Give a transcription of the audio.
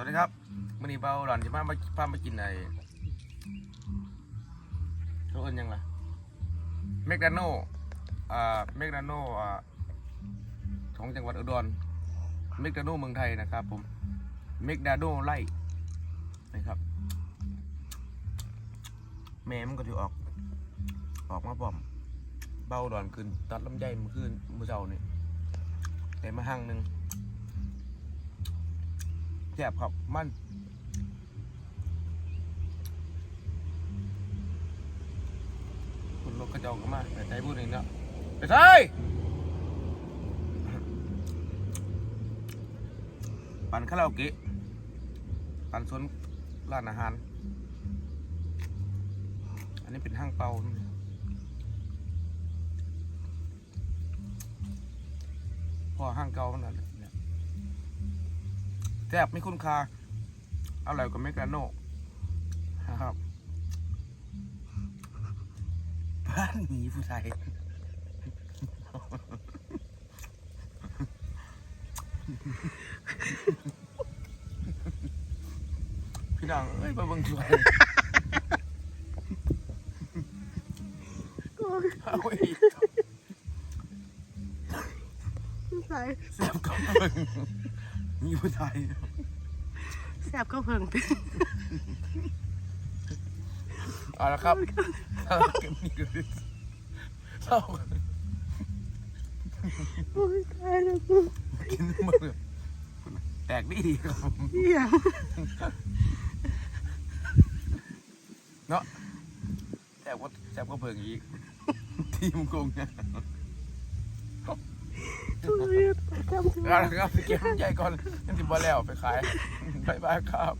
วัสดีครับมื่อนี้เบาหลอนจะพามาพามากินไอ้เขาเอินยังล่ะเมกดาโนอ่าเมกดาโนอ่าของจังหวัดอุดรเมกดาโนเมืองไทยนะครับผมเมกดาโนไล่นะครับแม่มันก็จะออก ออกมาปอม เบาดอนขึ้นตัดลำไยมื่อคืนมื่อเช้านี่แต่มาหั่งหนึ่ง ซ่บครับ มัน คุณรถกระจอกก็มาแต่ใจพูดเองเนาะไปใช่ปั่นคาราโอเกะปั่นสวนร้านอาหาร อันนี้เป็นห้างเปาพ่อห้างเก่าขนาดนี้เนี่ย แซ่บไม่คุ้นคาอร่อยกว่าเมกาโน่นะครับบ้านหนีผู้ไทยพี่น้องเอ้ยมาเบิ่งช่วยเอาอีกใส่แซ่บก็เบิ่ง หนีผู้ไทยแสบก็เพิ่งตื่นเอาละครับเอาละเก็บนี่ก็ได้เศร้าโอ้ยตายแล้วกูกินมือแตกดีดีครับผมเหี้ยเนาะแซ่บก็แซ่บก็เบิ่งอีกทีมโกงเนี่ยโอ้ยจำสิ เอาละครับไปเก็บใหญ่ก่อนยังติดบ่แล้วไปขายบายบายครับ